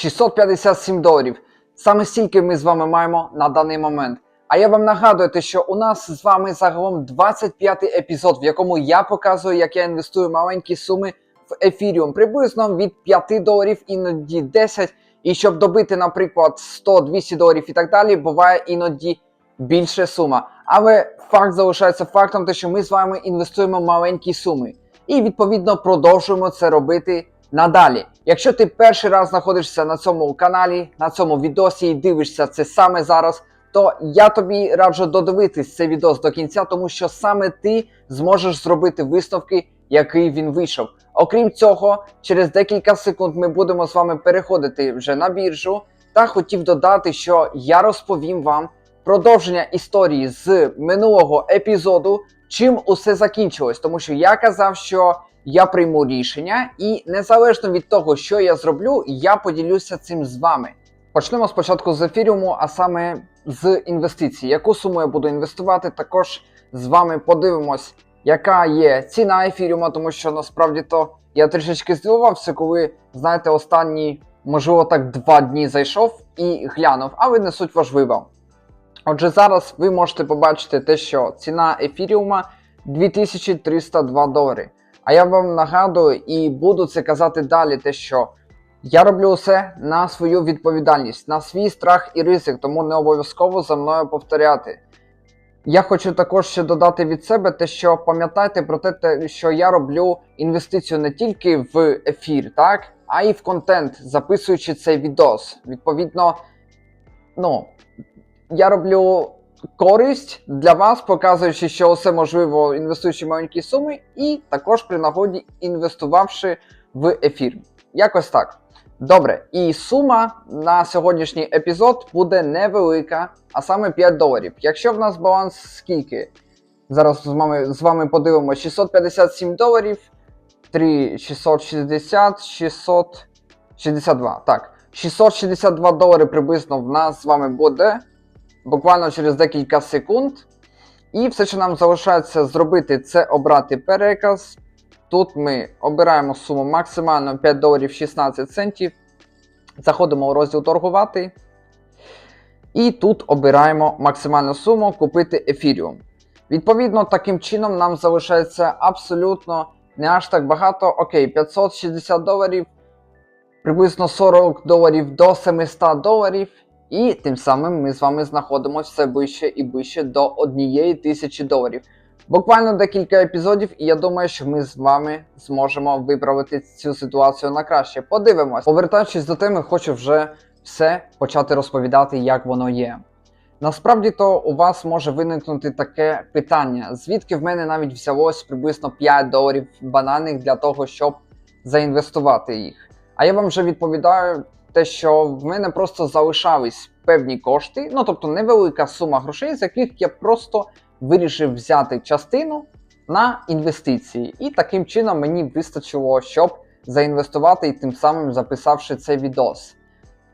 657 доларів. Саме стільки ми з вами маємо на даний момент. А я вам нагадую, що у нас з вами загалом 25-й епізод, в якому я показую, як я інвестую маленькі суми в ефіріум, приблизно від 5 доларів, іноді 10. І щоб добити, наприклад, 100-200 доларів і так далі, буває іноді більше сума. Але факт залишається фактом, те, що ми з вами інвестуємо маленькі суми. І відповідно продовжуємо це робити надалі. Якщо ти перший раз знаходишся на цьому каналі, на цьому відосі і дивишся це саме зараз, то я тобі раджу додивитись цей відос до кінця, тому що саме ти зможеш зробити висновки, який він вийшов. Окрім цього, через декілька секунд ми будемо з вами переходити вже на біржу. Та хотів додати, що я розповім вам продовження історії з минулого епізоду, чим усе закінчилось, тому що я казав, що я прийму рішення, і незалежно від того, що я зроблю, я поділюся цим з вами. Почнемо спочатку з ефіріуму, а саме з інвестицій. Яку суму я буду інвестувати, також з вами подивимось, яка є ціна ефіріума, тому що насправді то я трішечки здивувався, коли, знаєте, останні, можливо, так два дні зайшов і глянув, але не суть важлива. Отже, зараз ви можете побачити те, що ціна ефіріума 2302 долари. А я вам нагадую і буду це казати далі, те, що я роблю все на свою відповідальність, на свій страх і ризик, тому не обов'язково за мною повторяти. Я хочу також ще додати від себе те, що пам'ятайте про те, що я роблю інвестицію не тільки в ефір, так, а й в контент, записуючи цей відос. Відповідно, ну, я роблю користь для вас, показуючи, що все можливо, інвестуючи маленькі суми, і також при нагоді інвестувавши в ефір. Якось так. Добре, і сума на сьогоднішній епізод буде невелика, а саме 5 доларів. Якщо в нас баланс скільки? Зараз з вами, з вами подивимося 657 доларів, 3, 660, 662. Так, 662 долари приблизно в нас з вами буде буквально через декілька секунд. І все, що нам залишається зробити, це обрати переказ. Тут ми обираємо суму максимально 5 доларів 16 центів. Заходимо у розділ торгувати. І тут обираємо максимальну суму купити ефіріум. Відповідно, таким чином нам залишається абсолютно не аж так багато. Окей, 560 доларів, приблизно 40 доларів до 700 доларів. І тим самим ми з вами знаходимося все ближче і ближче до однієї тисячі доларів. Буквально декілька епізодів, і я думаю, що ми з вами зможемо виправити цю ситуацію на краще. Подивимось. Повертаючись до теми, хочу вже все почати розповідати, як воно є. Насправді то у вас може виникнути таке питання, звідки в мене навіть взялось приблизно 5 доларів бананих для того, щоб заінвестувати їх. А я вам вже відповідаю те, що в мене просто залишались певні кошти, ну тобто невелика сума грошей, з яких я просто вирішив взяти частину на інвестиції. І таким чином мені вистачило, щоб заінвестувати і тим самим записавши цей відос.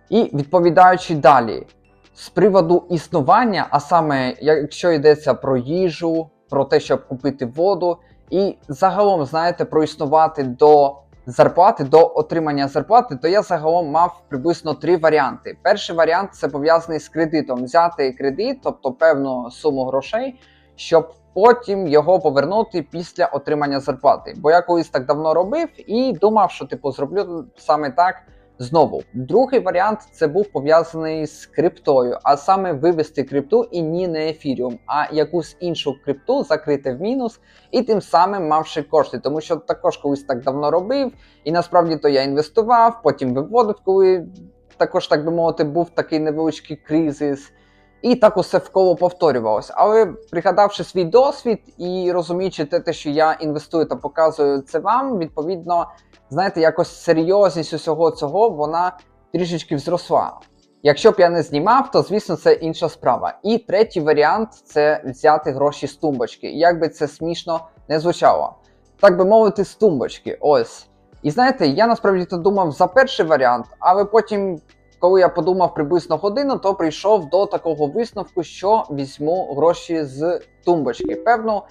І відповідаючи далі, з приводу існування, а саме якщо йдеться про їжу, про те, щоб купити воду, і загалом, знаєте, проіснувати до зарплати, до отримання зарплати, то я загалом мав приблизно три варіанти. Перший варіант це пов'язаний з кредитом. Взяти кредит, тобто певну суму грошей, щоб потім його повернути після отримання зарплати. Бо я колись так давно робив і думав, що типу зроблю саме так. Знову, другий варіант це був пов'язаний з криптою, а саме вивести крипту і ні не ефіріум, а якусь іншу крипту закрити в мінус і тим самим мавши кошти. Тому що також колись так давно робив, і насправді то я інвестував, потім виводив, коли також, так би мовити, був такий невеличкий кризис. І так усе вколо повторювалося. Але пригадавши свій досвід і розуміючи те, що я інвестую та показую це вам, відповідно, знаєте, якось серйозність усього цього вона трішечки взросла. Якщо б я не знімав, то звісно це інша справа. І третій варіант це взяти гроші з тумбочки. Як би це смішно не звучало. Так би мовити, з тумбочки. Ось. І знаєте, я насправді то думав за перший варіант, але потім, коли я подумав приблизно годину, то прийшов до такого висновку, що візьму гроші з тумбочки. Певно,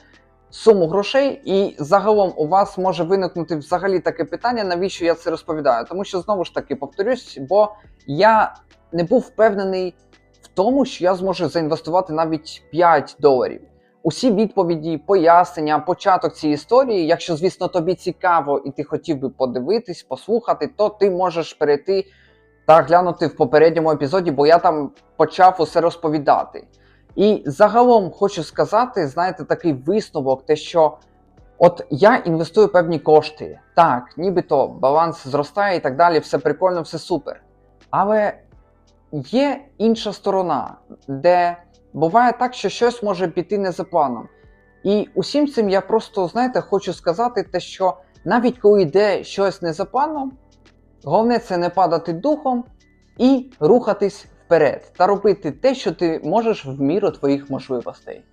суму грошей, і загалом у вас може виникнути взагалі таке питання, навіщо я це розповідаю. Тому що знову ж таки повторюсь, бо я не був впевнений в тому, що я зможу заінвестувати навіть 5 доларів. Усі відповіді, пояснення, початок цієї історії, якщо, звісно, тобі цікаво і ти хотів би подивитись, послухати, то ти можеш перейти та глянути в попередньому епізоді, бо я там почав усе розповідати. І загалом хочу сказати, знаєте, такий висновок, те, що от я інвестую певні кошти. Так, нібито баланс зростає і так далі, все прикольно, все супер. Але є інша сторона, де буває так, що щось може піти не за планом. І усім цим я просто, знаєте, хочу сказати те, що навіть коли йде щось не за планом, головне це не падати духом і рухатись вперед та робити те, що ти можеш в міру твоїх можливостей.